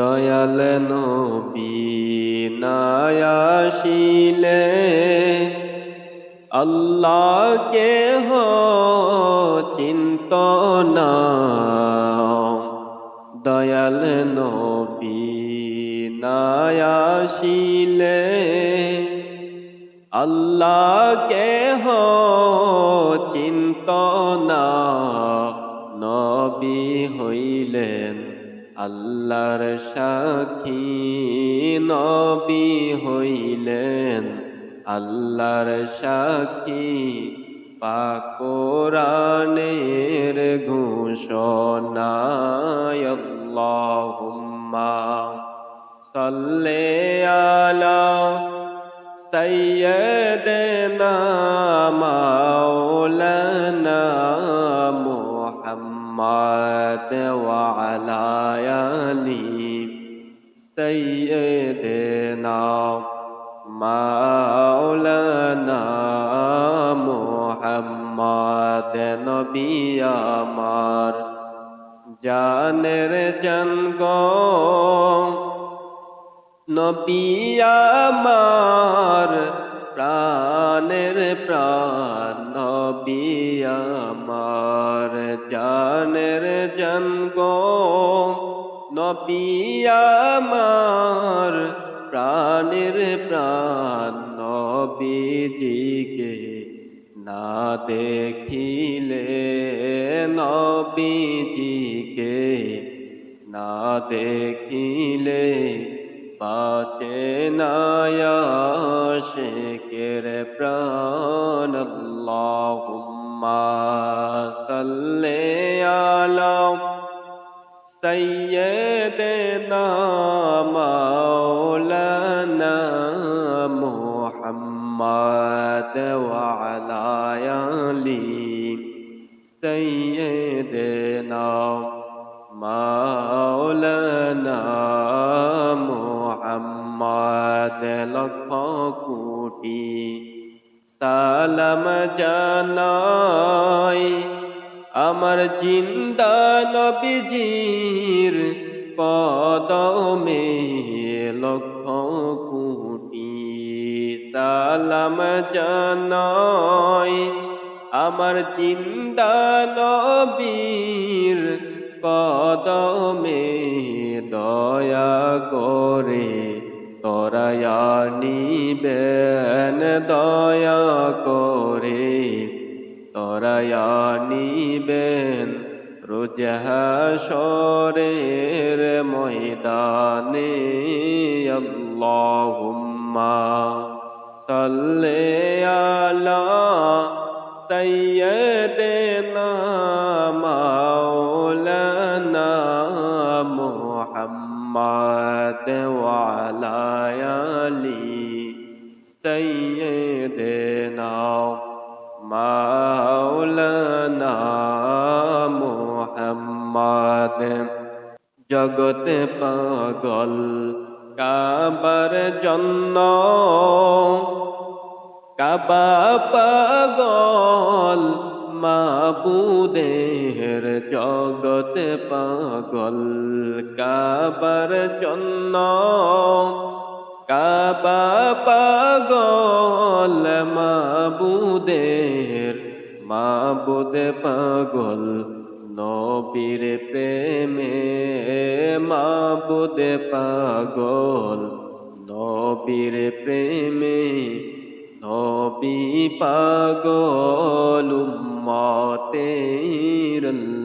দয়াল নবী নায়াশিলে আল্লাহকে হো চিন্ত না দয়াল নবী নায়াশিলে আল্লাহকে হো চিন্ত না নবী হইলেন আল্লাহর সাক্ষী নবী হইলেন। আল্লাহর সাক্ষী পাকোরানের ঘোষণায় আল্লাহুম্মা সাল্লে আলা সাইয়্যিদিনা মাও وعلى آله سيدنا مولانا محمد নবী আমার জানের জনগ নবী আমার প্রাণের প্রাণ নবী আমার, জানের জনগ নবী আমার, প্রাণের প্রাণ নবীজিকে না দেখিলে নবীজিকে না দেখিলে বাঁচে নায়াশেকের প্রাণ আল্লাহুম্মা সাল্লি আলা সাইয়্যিদিনা মাওলানা মুহাম্মদ ওয়া আলা আলি সাইয়্যিদিনা মাওলানা মুহাম্মদ লক্ষ কোটি সালাম জানাই। আমার জিন্দা নবীজির কদমে লক্ষ কোটি সালাম জানাই। আমার জিন্দা নবীর কদমে দয়া করে ফরায়া নিবেন দয়া করে তরায়া নিবেন রোজহাসরের ময়দানে আল্লাহুম্মা সাল্লে আলা সাইয়্যিদিনা মাওলানা মুহাম্মদ وعلى آله سيدنا مولانا محمد জগত পাগল কাবার জন্য কাবা পাগল মাবুদের জগত পাগল, কাবার জন্য। কাবা পাগল, মাবুদের, মাবুদ পাগল, নবীর প্রেমে মাবুদ পাগল, নবীর প্রেমে নবী পাগল, উম্মতের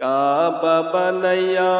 কাবা বানায়া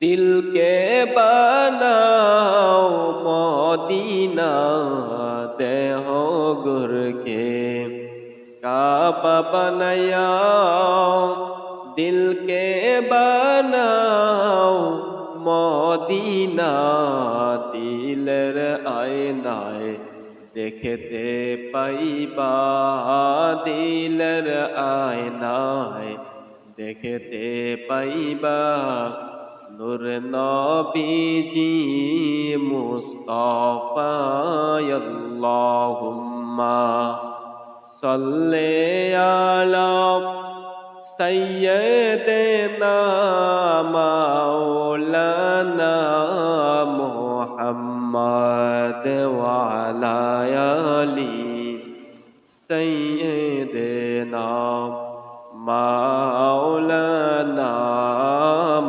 দিল কে বানাও মদিনা দেহ গোরকে কাবা বানায়া দিল কে বানাও মদিনা, দিলের আয়নায় দেখতে পাইবা দিলর আয়নায়। দেখতে পাইবা নূর নবীজি মুস্তফায়াল্লাহুম্মা। সাল্লি আলা সাইয়্যিদিনা মাওলানা মুহাম্মদ وعلى آل سيدنا مولانا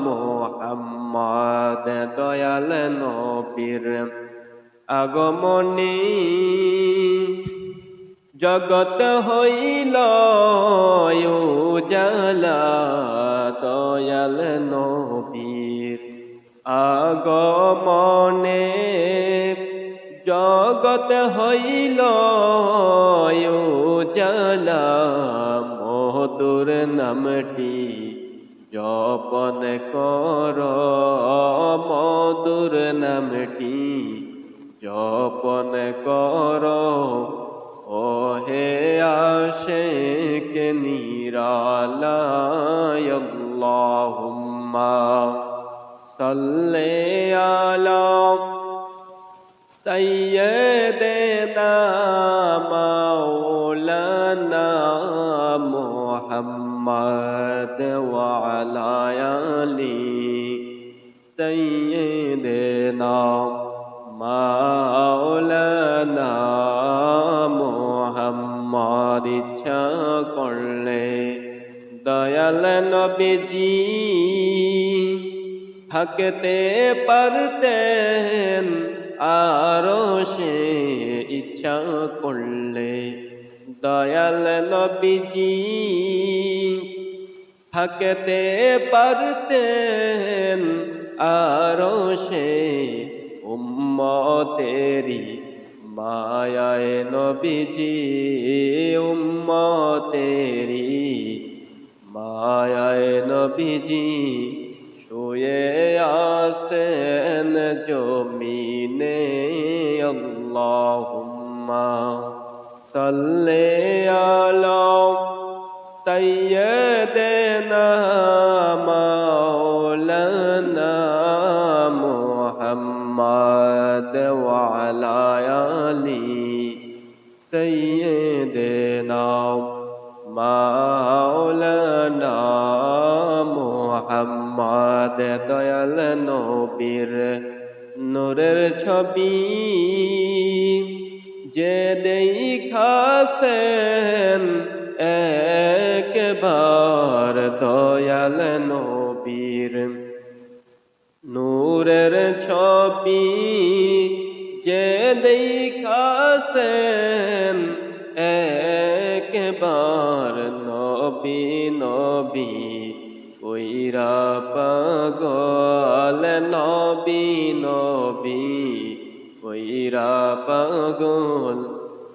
محمد দয়াল নবীর আগমনী জগত হইল জালা দয়াল নবীর আগমনে জগত হইল জালা মধুর নামটি জপন কর, মধুর নামটি জপন কর। ও হে আশেক নিরালায়, আল্লাহুম্মা সাল্লি আলা মাওলানা মুহাম্মদ ওয়া আলা। আলি সাইয়্যিদিনা মাওলানা মোহাম্মদ ইচ্ছা করলে দয়াল নবীজি থাকতে পারতেন আরও সে ইচ্ছা করলে, দয়াল নবীজি, থাকতে পারতেন আরও সে উম্মতেরি মায়ায় নবীজি উম্মতেরি মায়ায় নবীজি। শুয়ে আসতেন জমিনে আল্লাহুম্মা সাল্লি আলা সাইয়্যিদিনা মাওলানা মুহাম্মদ ওয়া আলা আলি মুহাম্মদ দয়াল নবীর নূরের ছবি। যে দেখাছেন একবার দয়াল নবীর নূরের ছবি। যে দেখাছেন একবার নবী নবী কইরা পাগল নবী নবী কইরা পাগল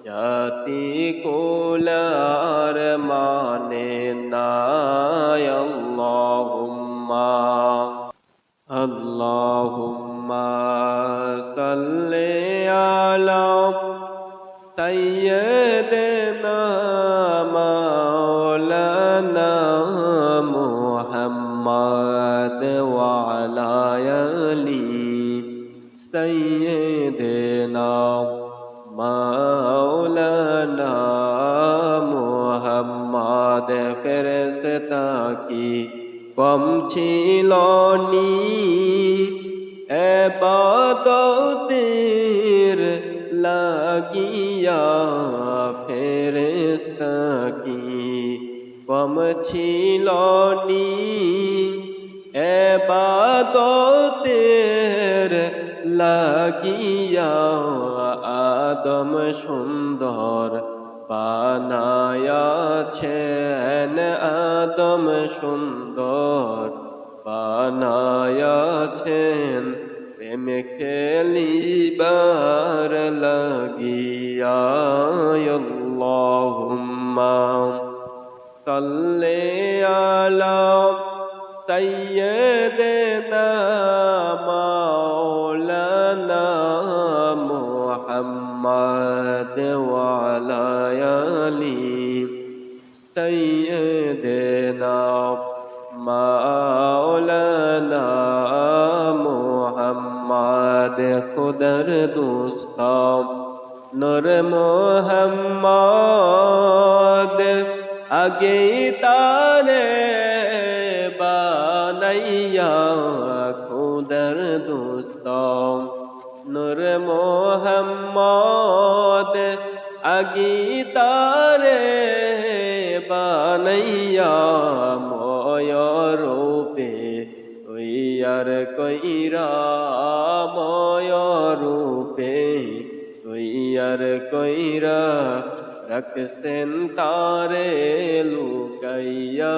জাতি কোলার মানে সাইয়্যিদিনা ওয়া আলা আলি সাইয়্যিদিনা মাওলানা মুহাম্মদ ফেরেশতা কি কম ছিল নি এবাদতের লাগিয়া ফেরেশতা কি কম ছিল নি এবাদতের লাগিয়া আদম সুন্দর বানায়াছেন আদম সুন্দর বানায়াছেন প্রেম খেলিবার লাগিয়া। আল্লাহুম্মা সাল্লি আলা سيدنا مولانا محمد وعلى آله سيدنا مولانا محمد خدر دوستم নূর মোহাম্মদ আগে তারে বানাইয়া খুদর দুস্তম। নূর মোহাম্মদ আগে তারে বানাইয়া ময় রূপে তৈয়ার কইরা ময় রূপে তৈয়ার কইরা রাখছেন তারে লুকাইয়া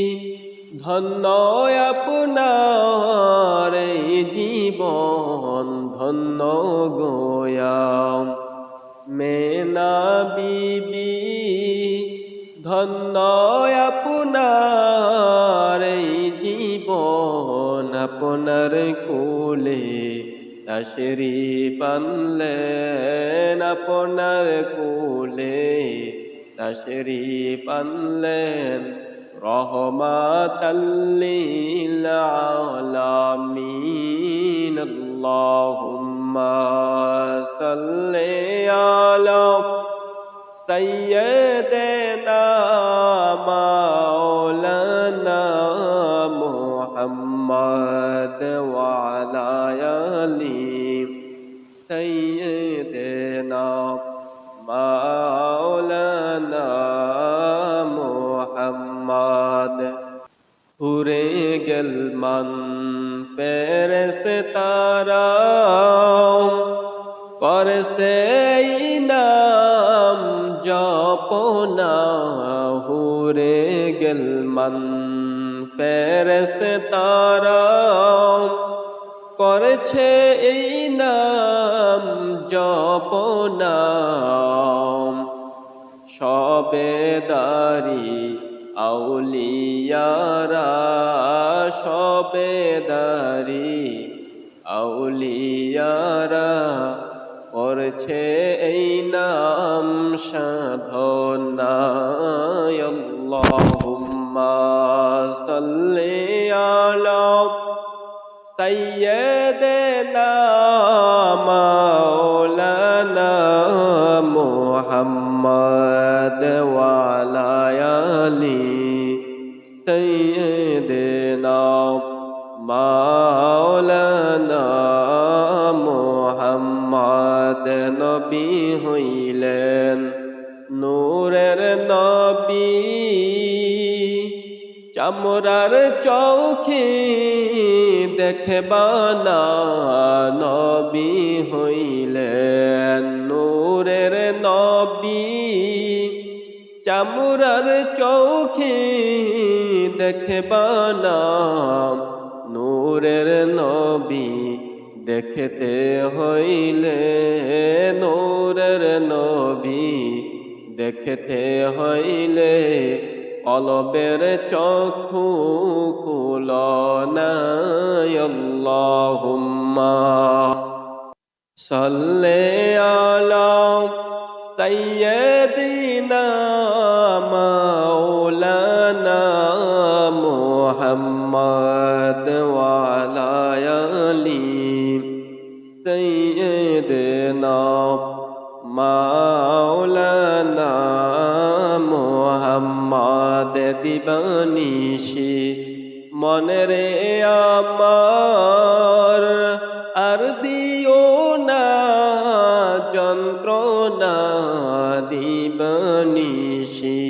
ধন্য আপনার জীবন ধন্য গোয়া মেনা বিবি ধন্য আপনার জীবন, আপনার কোলে তশরিফ আনলেন, আপনার কোলে তশরিফ আনলেন। رحمة للعالمين. اللهم صل على سيدنا مولانا محمد وعلى آله গেল মান পেরেস্ত তারা করতে নাম জপনা হুরে গেল মন পেরেস্ত তারা করছে এই নাম জপনা সবেদারি আউলিয়ারা সবেদারি আউলিয়ারা করছে এই নাম সাধনা আল্লাহুম্মা সাল্লি আলা মাওলানা মুহাম্মদ আলি সাইয়্যিদিনা মাওলানা মুহাম্মদ নবী হইলেন নূরের নবী চামরার চৌখি দেখবানা নবী হইলেন নূরের নবী চামুরার চৌখি দেখবানা নূরের নবী দেখতে হইলে, নূরের নবী দেখতে হইলে, কলবের চক্ষু কুলনায়ল্লাহুম্মা সাল্লে আলা সাইয়্যিদিনা মুহাম্মদ ওয়া আলা আলি সাইয়্যিদিনা মাওলানা মুহাম্মদ দিবানিশি মনরে আমার আর দিও না যন্ত্রণা দিবানিশি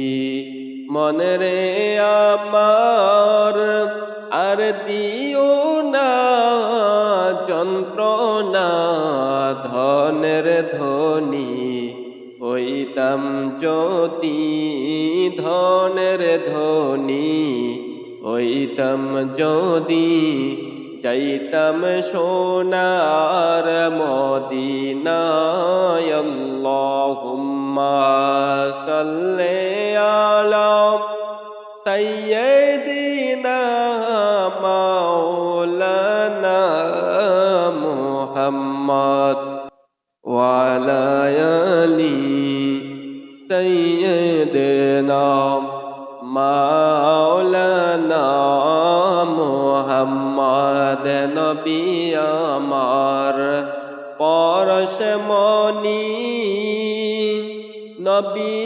মনরে আমার ধনী হইতাম যদি ধনের ধনী হইতাম যদি চৈতম সোনার মদিনায়। আল্লাহুম্মা সাল্লি وعلى آل سيدنا মাওলানা মুহাম্মদ নবী আমার পরশমণি নবী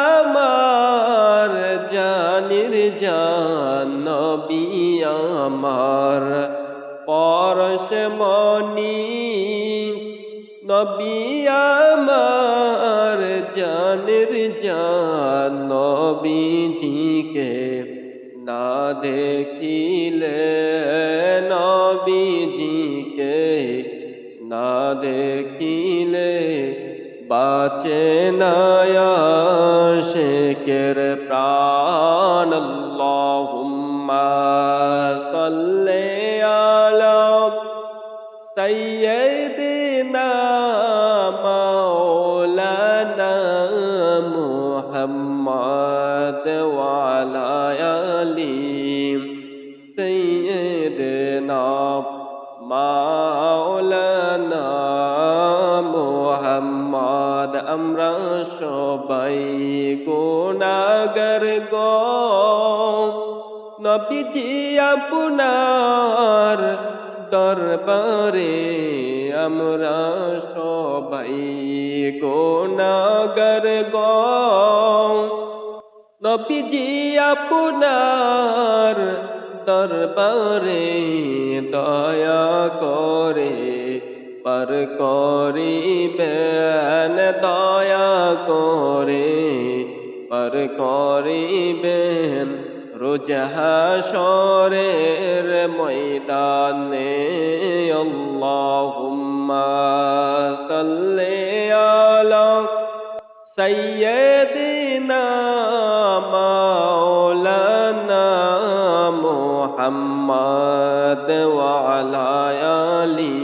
আমার জানির জান নবী আমার পরশমণি নবী আমার জানের জান নবীজিকে না দেখিলে নবীজিকে না দেখিলে বাঁচে নায়াশেকের প্রাণ। নবীজি আপনার দরবারে আমরা সবাই গোনাগর গো নবীজি আপনার দরবারে দয়া করে পর করিবেন, দয়া করে পর করিবেন। রোজহাসরের ময়দানে আল্লাহুম্মা সাল্লি আলা সাইয়্যিদিনা মাওলানা মুহাম্মদ ওয়া আলা আলি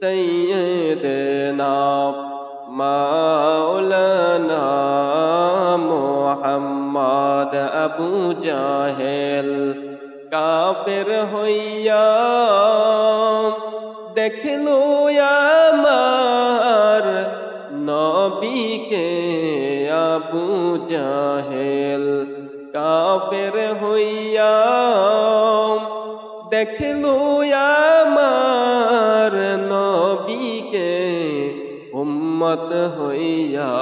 সাইয়্যিদিনা মাওলানা মুহাম্মদ আবু জাহেল কাফের হইয়া দেখল আমার নবীকে আবু জাহেল কাফের হইয়া দেখল আমার নবীকে উম্মত হইয়া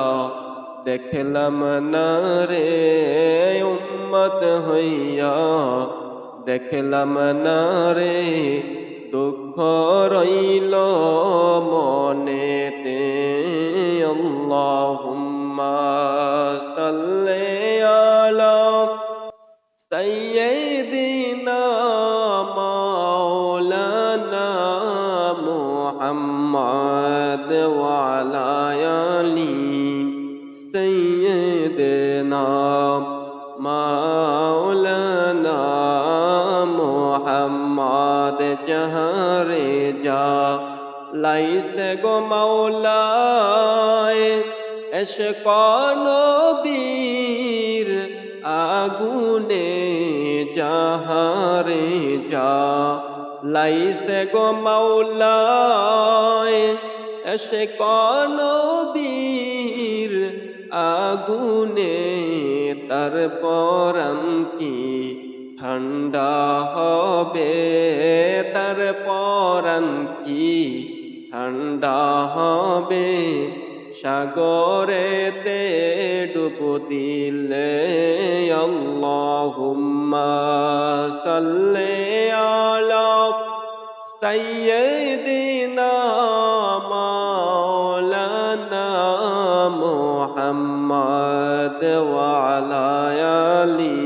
দেখলাম না রে উম্মত হইয়া। দেখলাম না রে দুঃখ রইল মনেতে। আল্লাহুম্মা সাল্লি سيدنا مولانا محمد جهر جا লাইস্তে গো মাওলায় এশক নবীর আগুনে যাহারে যা লাইস্তে গো মাওলায় এশক নবীর আগুনে, তার পরান কি? ঠান্ডা হবে, তার পরান কি? ঠান্ডা হবে, সাগরেতে ডুব দিলে আল্লাহুম্মা সাল্লি আলা সাইয়্যিদিনা মুহাম্মদ ওয়া আলা